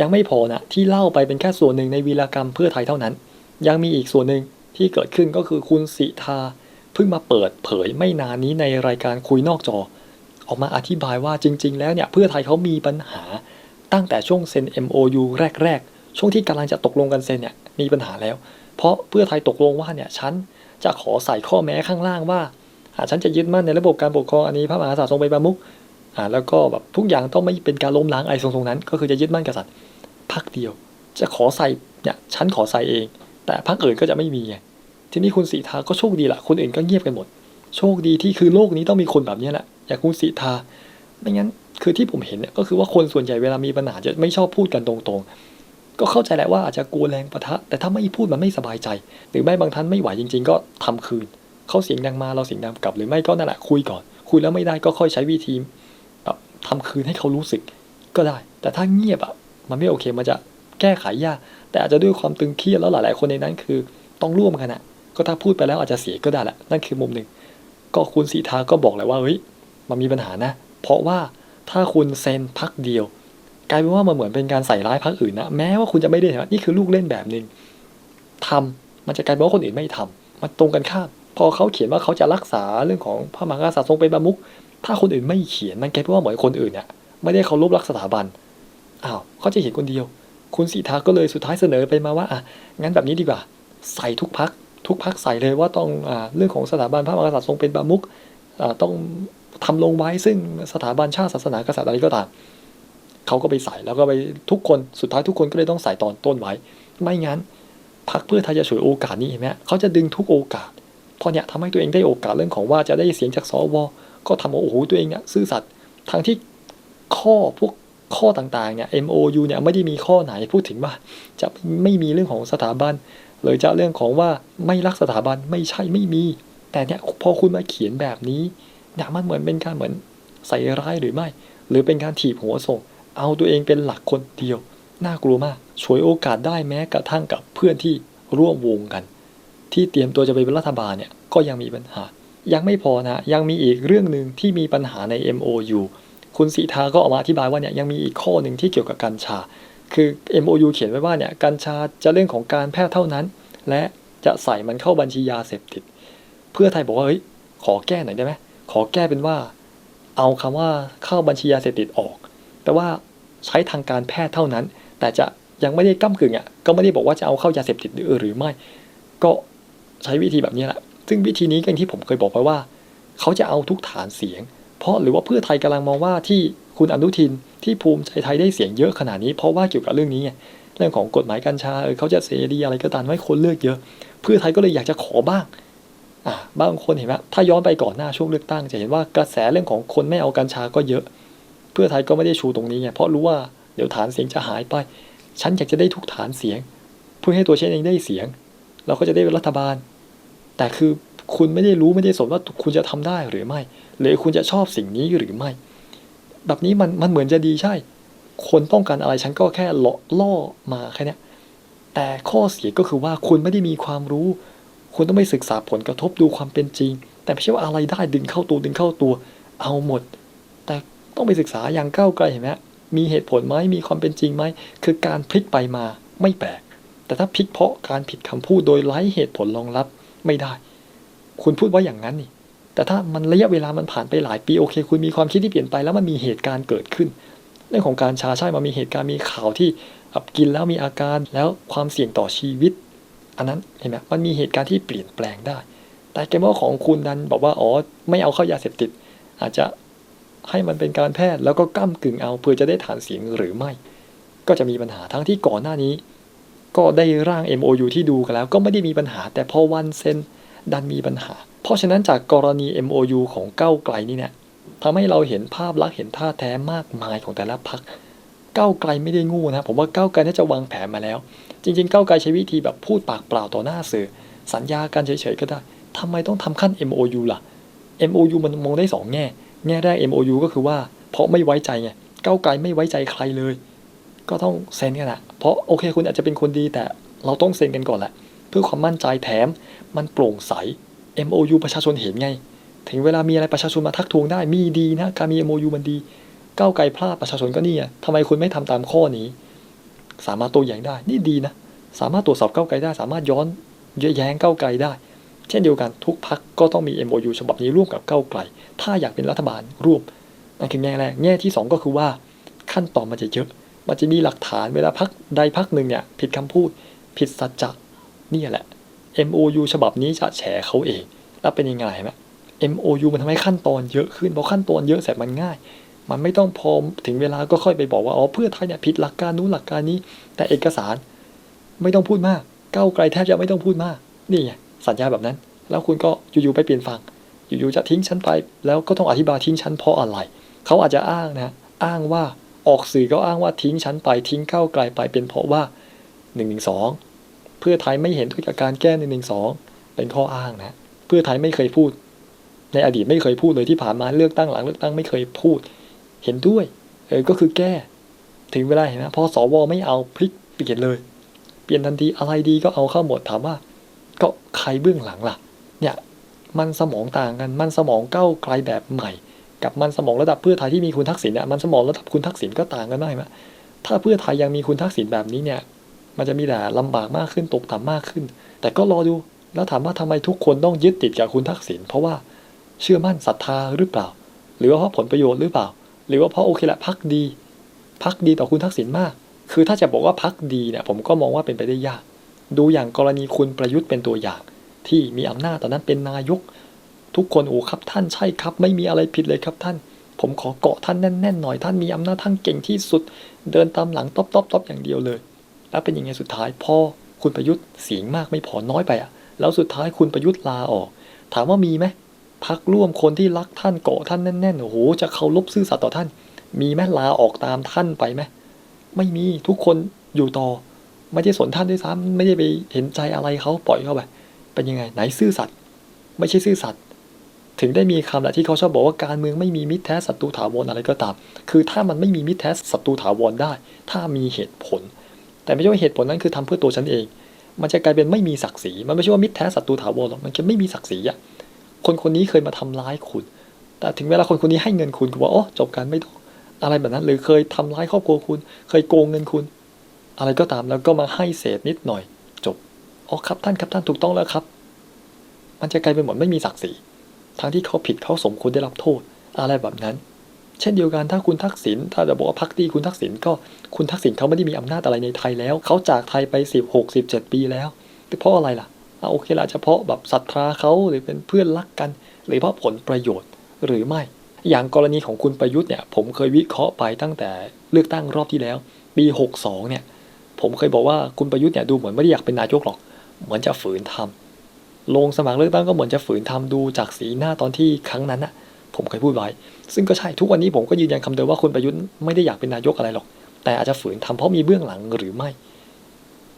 ยังไม่พอนะที่เล่าไปเป็นแค่ส่วนหนึ่งในวีรกรรมเพื่อไทยเท่านั้น ยังมีอีกส่วนหนึ่งที่เกิดขึ้นก็คือคุณสิทาเพิ่งมาเปิดเผยไม่นานนี้ในรายการคุยนอกจอ ออกมาอธิบายว่าจริง ๆ แล้วเนี่ยเพื่อไทยเขามีปัญหาตั้งแต่ช่วงเซ็น MOU แรก ๆ ช่วงที่กำลังจะตกลงกันเซ็นเนี่ยมีปัญหาแล้ว เพราะเพื่อไทยตกลงว่าเนี่ยฉันจะขอใส่ข้อแม้ข้างล่างว่าอ่าฉันจะยึดมั่นในระบบการปกครองอันนี้พระมหากษัตริย์ทรงเป็นประมุข อ่าแล้วก็แบบทุกอย่างต้องไม่เป็นการล้มล้างไอ้ทรงๆนั้น ก็คือจะยึดมั่นกษัตริย์พักเดียว จะขอใส่เนี่ยฉันขอใส่เอง แต่พักอื่นก็จะไม่มีไงทีนี้คุณสีทาก็โชคดีละคนอื่นก็เงียบกันหมด โชคดีที่คือโลกนี้ต้องมีคนแบบนี้แหละอย่างคุณสีทาไม่งั้นคือที่ผมเห็นเนี่ยก็คือว่าคนส่วนใหญ่เวลามีปัญหาจะไม่ชอบพูดกันตรงๆ ก็เข้าใจแหละว่าอาจจะกลัวแรงประทะ แต่ถ้าไม่พูดมันไม่สบายใจ หรือไม่บางท่านไม่ไหวจริง ๆ ก็ทำคืนเขาเสียงดังมาเราเสียงดังกลับหรือไม่ก็นั่นแหละคุยก่อน คุยแล้วไม่ได้ก็ค่อยใช้วิธี ทำคืนให้เขารู้สึกก็ได้ แต่ถ้าเงียบอะมันไม่โอเคมันจะแก้ไขยาก แต่อาจจะด้วยความตึงเครียดแล้วหลาย ๆ คนในนั้นคือต้องร่วมกันอะก็ถ้าพูดไปแล้วอาจจะเสียก็ได้แหละนั่นคือมุมหนึ่ง ก็คุณสีทาก็บอกเลยว่าเฮ้ยมันมีปัญหานะ เพราะว่าถ้าคุณเซ็นพักเดียว กลายเป็นว่ามันเหมือนเป็นการใส่ร้ายพักอื่นนะแม้ว่าคุณจะไม่ได้นะนี่คือลูกเล่นแบบหนึ่งทำมันจะกลายเป็นว่าคนอื่นไม่ทำมันตรงกันข้ามพอเขาเขียนว่าเขาจะรักษาเรื่องของพระมหากษัตริย์ทรงเป็นประมุข ถ้าคนอื่นไม่เขียนมันกลายเป็นว่าเหมือนคนอื่นเนี่ยไม่ได้เคารพรักสถาบันอ้าวเขาจะเห็นคนเดียว คุณสีทาก็เลยสุดท้ายเสนอไปมาว่าอะงั้นแบบนี้ดีกว่า ใส่ทุกพักทุกพักใส่เลยว่าต้องอ่าเรื่องของสถาบันพระมหากษัตริย์ทรงเป็นประมุขอ่าต้องทำลงไว้ซึ่งสถาบันชาติศาสนากษัตริย์อะไรก็ตามเขาก็ไปใส่แล้วก็ไปทุกคนสุดท้ายทุกคนก็เลยต้องใส่ตอนต้นไว้ ไม่งั้นพักเพื่อไทยจะฉวยโอกาสนี้เห็นไหมเขาจะดึงทุกโอกาสเพราะเนี่ยทำให้ตัวเองได้โอกาสเรื่องของว่าจะได้เสียงจากสว ก็ทำว่าโอ้โหตัวเองเนี่ยซื่อสัตย์ทางที่ข้อพวกข้อต่างๆเนี่ย MOU เนี่ยไม่ได้มีข้อไหนพูดถึงว่า จะไม่มีเรื่องของสถาบันหรือจะเรื่องของว่าไม่รักสถาบันไม่ใช่ไม่มี แต่เนี่ยพอคุณมาเขียนแบบนี้เนี่ยมันเหมือนเป็นการเหมือนใส่ร้ายหรือไม่ หรือเป็นการถีบหัวส่ง เอาตัวเองเป็นหลักคนเดียว น่ากลัวมากฉวยโอกาสได้แม้กระทั่งกับเพื่อนที่ร่วมวงกัน ที่เตรียมตัวจะไปเป็นรัฐบาลเนี่ยก็ยังมีปัญหา ยังไม่พอนะ ยังมีอีกเรื่องหนึ่งที่มีปัญหาใน MOU คุณสีทาก็ออกมาอธิบายว่าเนี่ยยังมีอีกข้อหนึ่งที่เกี่ยวกับกัญชา คือ MOU เขียนไว้ว่าเนี่ยกัญชาจะเรื่องของการแพทย์เท่านั้น และจะใส่มันเข้าบัญชียาเสพติด เพื่อไทยบอกว่าเฮ้ยขอแก้หน่อยได้ไหมขอแก้เป็นว่า เอาคำว่าเข้าบัญชียาเสพติดออกแปลว่าใช้ทางการแพทย์เท่านั้น แต่จะยังไม่ได้ก้ากึ่งอะก็ไม่ได้บอกว่าจะเอาเข้ายาเสพติดหรือไม่ ก็ใช้วิธีแบบนี้แหละ ซึ่งวิธีนี้ก็อย่างที่ผมเคยบอกไปว่า เขาจะเอาทุกฐานเสียง เพราะหรือว่าเพื่อไทยกำลังมองว่าที่คุณอนุทินที่ภูมิใจไทยได้เสียงเยอะขนาดนี้ เพราะว่าเกี่ยวกับเรื่องนี้ไงเรื่องของกฎหมายกัญชาเออเขาจะเสรีอะไรก็ตามให้คนเลือกเยอะ เพื่อไทยก็เลยอยากจะขอบ้างอ่าบางคนเห็นไหมถ้าย้อนไปก่อนหน้าช่วงเลือกตั้ง จะเห็นว่ากระแสเรื่องของคนไม่เอากัญชาก็เยอะ เพื่อไทยก็ไม่ได้ชูตรงนี้ไงเพราะรู้ว่าเดี๋ยวฐานเสียงจะหายไป ฉันอยากจะได้ทุกฐานเสียง เพื่อให้ตัวฉันเองได้เสียง เราก็จะได้เป็นรัฐบาล แต่คือคุณไม่ได้รู้ไม่ได้สนว่าคุณจะทำได้หรือไม่หรือคุณจะชอบสิ่งนี้หรือไม่ แบบนี้มันมันเหมือนจะดีใช่ คนต้องการอะไรฉันก็แค่ล่อล่อมาแค่นี้แต่ข้อเสียก็คือว่าคุณไม่ได้มีความรู้ คุณต้องไปศึกษาผลกระทบดูความเป็นจริง แต่ไม่ใช่ว่าอะไรได้ดึงเข้าตัวดึงเข้าตัว เอาหมด แต่ต้องไปศึกษาอย่างก้าวไกลเห็นไหมมีเหตุผลไหมมีความเป็นจริงไหมคือการพลิกไปมาไม่แปลกแต่ถ้าพลิกเพราะการผิดคำพูดโดยไร้เหตุผลรองรับ ไม่ได้ คุณพูดว่าอย่างนั้นนี่ แต่ถ้ามันระยะเวลามันผ่านไปหลายปีโอเค คุณมีความคิดที่เปลี่ยนไปแล้วมันมีเหตุการณ์เกิดขึ้น เรื่องของการชาใช่มันมีเหตุการณ์มีข่าวที่อับกินแล้วมีอาการแล้วความเสี่ยงต่อชีวิต อันนั้นเห็นไหมมันมีเหตุการณ์ที่เปลี่ยนแปลงได้ แต่เกมว่าของคุณดันบอกว่าอ๋อไม่เอาเข้ายาเสพติด อาจจะให้มันเป็นการแพทย์แล้วก็ก้ากึ่งเอาเพื่อจะได้ฐานเสียงหรือไม่ ก็จะมีปัญหาทั้งที่ก่อนหน้านี้ ก็ได้ร่าง MOU ที่ดูกันแล้ว ก็ไม่ได้มีปัญหา แต่พอวันเซ็นดันมีปัญหา เพราะฉะนั้นจากกรณี MOU ของก้าวไกลนี่เนี่ยทำให้เราเห็นภาพลักษณ์เห็นท่าแท้มากมายของแต่ละพักก้าวไกลไม่ได้งูนะผมว่าก้าวไกลน่าจะวางแผนมาแล้ว จริงๆก้าวไกลใช้วิธีแบบพูดปากเปล่าต่อหน้าสื่อ สัญญากันเฉยๆก็ได้ทำไมต้องทำขั้น MOU ล่ะ MOU มันมองได้สองแง่ แง่แรก MOU ก็คือว่า เพราะไม่ไว้ใจไงก้าวไกลไม่ไว้ใจใครเลย ก็ต้องเซ็นกันอะ เพราะโอเค คุณอาจจะเป็นคนดีแต่เราต้องเซ็นกันก่อนแหละ เพื่อความมั่นใจแถมมันโปร่งใส MOU ประชาชนเห็นไง ถึงเวลามีอะไรประชาชนมาทักทวงได้มีดีนะการมี MOU มันดีก้าวไกลพลาดประชาชนก็นี่ไงทำไมคุณไม่ทำตามข้อนี้ สามารถโต้แย้งได้นี่ดีนะ สามารถตรวจสอบก้าวไกลได้ สามารถย้อนแย้งก้าวไกลได้ เช่นเดียวกันทุกพักก็ต้องมี MOU ฉบับนี้ร่วมกับก้าวไกล ถ้าอยากเป็นรัฐบาลร่วมนั่นคือแง่แรกแง่ที่สองก็คือว่าขั้นตอนมันจะเยอะ มันจะมีหลักฐานเวลาพักใดพักหนึ่งเนี่ยผิดคำพูดผิดสัจจะเนี่ยแหละ MOU ฉบับนี้จะแฉเขาเอง แล้วเป็นยังไงนไหม MOU มันทำให้ขั้นตอนเยอะขึ้นเพราะขั้นตอนเยอะเสร็จมันง่าย มันไม่ต้องพอถึงเวลาก็ค่อยไปบอกว่าอ๋อเพื่อไทยเนี่ยผิดหลักการนู้นหลักการนี้ แต่เอกสารไม่ต้องพูดมากก้าวไกลแทบจะไม่ต้องพูดมาก นี่ไงสัญญาแบบนั้น แล้วคุณก็อยู่ๆไปเปลี่ยนฝั่งอยู่ๆจะทิ้งฉันไป แล้วก็ต้องอธิบายทิ้งฉันเพราะอะไร เขาอาจจะอ้างนะ อ้างว่า ออกสื่อก็อ้างว่าทิ้งฉันไปทิ้งก้าวไกลไปเป็นเพราะว่า1นึเพื่อไทยไม่เห็นด้วยกับการแก้1นึเป็นข้ออ้างนะเพื่อไทยไม่เคยพูด ในอดีตไม่เคยพูดเลยที่ผ่านมาเลือกตั้งหลังเลือกตั้งไม่เคยพูด เห็นด้วยเออก็คือแก้ ถึงเวลาเห็นไหมพอสวไม่เอาพลิกเปลี่ยนเลย เปลี่ยนทันทีอะไรดีก็เอาเข้าหมดถามว่า ก็ใครเบื้องหลังล่ะ เนี่ยมันสมองต่างกันมันสมองเก้าไกลแบบใหม่ กับมันสมองระดับเพื่อไทยที่มีคุณทักษิณเนี่ยมันสมองระดับคุณทักษิณก็ต่างกันมากไหมถ้าเพื่อไทยยังมีคุณทักษิณแบบนี้เนี่ย มันจะมีแต่ลำบากมากขึ้นตกต่ำมากขึ้น แต่ก็รอดูแล้วถามว่าทำไมทุกคนต้องยึดติดกับคุณทักษิณเพราะว่าเชื่อมั่นศรัทธาหรือเปล่า หรือว่าเพราะผลประโยชน์หรือเปล่า หรือว่าเพราะโอเคแหละพักดีพักดีต่อคุณทักษิณมาก คือถ้าจะบอกว่าพักดีเนี่ยผมก็มองว่าเป็นไปได้ยาก ดูอย่างกรณีคุณประยุทธ์เป็นตัวอย่าง ที่มีอำนาจตอนนั้นเป็นนายก ทุกคนโอ้ครับท่านใช่ครับ ไม่มีอะไรผิดเลยครับท่าน ผมขอเกาะท่านแน่นๆหน่อยท่านมีอำนาจท่านเก่งที่สุด เดินตามหลังต๊อบต๊อบต๊อบอย่างเดียวเลย แล้วเป็นยังไงสุดท้ายพ่อคุณประยุทธ์เสียงมากไม่พอน้อยไปอะแล้วสุดท้ายคุณประยุทธ์ลาออก ถามว่ามีไหมพักร่วมคนที่รักท่านเกาะท่านแน่นๆโอ้โหจะเคารพซื่อสัตย์ต่อท่าน มีไหมลาออกตามท่านไปไหมไม่มีทุกคนอยู่ต่อ ไม่ได้สนท่านด้วยซ้ำไม่ได้ไปเห็นใจอะไรเขาปล่อยเข้าไปเป็นยังไงไหนซื่อสัตย์ไม่ใช่ซื่อสัตย์ ถึงได้มีคำแหละที่เขาชอบบอกว่าการเมืองไม่มีมิตรแท้ศัตรูถาวรอะไรก็ตาม คือถ้ามันไม่มีมิตรแท้ศัตรูถาวรได้ ถ้ามีเหตุผล แต่ไม่ใช่ว่าเหตุผลนั้นคือทำเพื่อตัวฉันเอง มันจะกลายเป็นไม่มีศักดิ์ศรี มันไม่ใช่ว่ามิตรแท้ศัตรูถาวรหรอก มันจะไม่มีศักดิ์ศรีอะคนคนนี้เคยมาทำร้ายคุณ แต่ถึงเวลาคนคนนี้ให้เงินคุณคุณบอกโอ้จบกันไม่ต้องอะไรแบบนั้น หรือเคยทำร้ายครอบครัวคุณ เคยโกงเงินคุณ อะไรก็ตามแล้วก็มาให้เศษนิดหน่อย จบ อ๋อครับท่านครับท่านถูกต้องแล้วครับ มันจะกลายเป็นเหมือนไม่มีศักดิ์ศรี ทั้งที่เขาผิดเขาสมควรได้รับโทษ อะไรแบบนั้น เช่นเดียวกันถ้าคุณทักษิณถ้าจะบอกว่าพักดีคุณทักษิณก็คุณทักษิณเขาไม่ได้มีอำนาจอะไรในไทยแล้วเขาจากไทยไปสิบหกสิบเจ็ดปีแล้วเพราะอะไรล่ะอะโอเคละเฉพาะแบบศรัทธาเขาหรือเป็นเพื่อนรักกัน หรือเพราะผลประโยชน์หรือไม่ อย่างกรณีของคุณประยุทธ์เนี่ยผมเคยวิเคราะห์ไปตั้งแต่เลือกตั้งรอบที่แล้ว ปี 62เนี่ยผมเคยบอกว่าคุณประยุทธ์เนี่ยดูเหมือนไม่ได้อยากเป็นนายกหรอก เหมือนจะฝืนทำ ลงสมัครเลือกตั้งก็เหมือนจะฝืนทำดูจากสีหน้าตอนที่ครั้งนั้นน่ะผมเคยพูดไว้ ซึ่งก็ใช่ทุกวันนี้ผมก็ยืนยันคำเดิมว่าคุณประยุทธ์ไม่ได้อยากเป็นนายกอะไรหรอก แต่อาจจะฝืนทำเพราะมีเบื้องหลังหรือไม่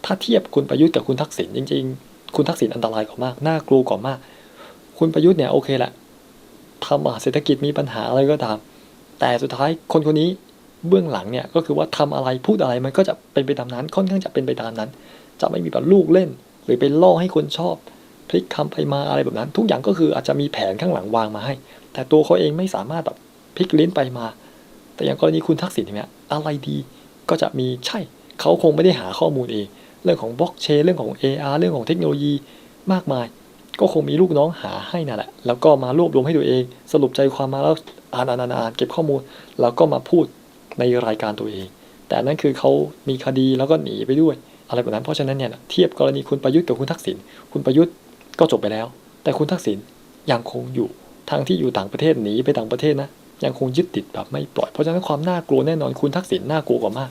ถ้าเทียบคุณประยุทธ์กับคุณทักษิณจริง ๆ คุณทักษิณอันตรายกว่ามากน่ากลัวกว่ามาก คุณประยุทธ์เนี่ยโอเคแหละทำเศรษฐกิจมีปัญหาอะไรก็ตาม แต่สุดท้ายคนคนนี้เบื้องหลังเนี่ยก็คือว่าทำอะไรพูดอะไรมันก็จะเป็นไปตามนั้น ค่อนข้างจะเป็นไปตามนั้น จะไม่มีแบบลูกเล่น หรือไปล่อให้คนชอบ พลิกคำไปมาอะไรแบบนั้น ทุกอย่างก็คืออาจจะมีแผนข้างหลังวางมาให้ แต่ตัวเขาเองไม่สามารถแบบพลิกลิ้นไปมา แต่อย่างกรณีคุณทักษิณเนี่ยอะไรดีก็จะมีใช่เขาคงไม่ได้หาข้อมูลเอง เรื่องของบล็อกเชนเรื่องของ AR เรื่องของเทคโนโลยีมากมาย ก็คงมีลูกน้องหาให้นั่นแหละ แล้วก็มารวบรวมให้ตัวเอง สรุปใจความมาแล้วอ่านอ่านอ่านอ่านเก็บข้อมูล แล้วก็มาพูดในรายการตัวเอง แต่นั่นคือเขามีคดีแล้วก็หนีไปด้วย อะไรแบบนั้นเพราะฉะนั้นเนี่ยเทียบกรณีคุณประยุทธ์กับคุณทักษิณคุณประยุทธ์ ก็จบไปแล้ว แต่คุณทักษิณยังคงอยู่ทางที่อยู่ต่างประเทศหนีไปต่างประเทศนะยังคงยึดติดแบบไม่ปล่อยเพราะฉะนั้นความน่ากลัวแน่นอนคุณทักษิณน่ากลัวกว่ามาก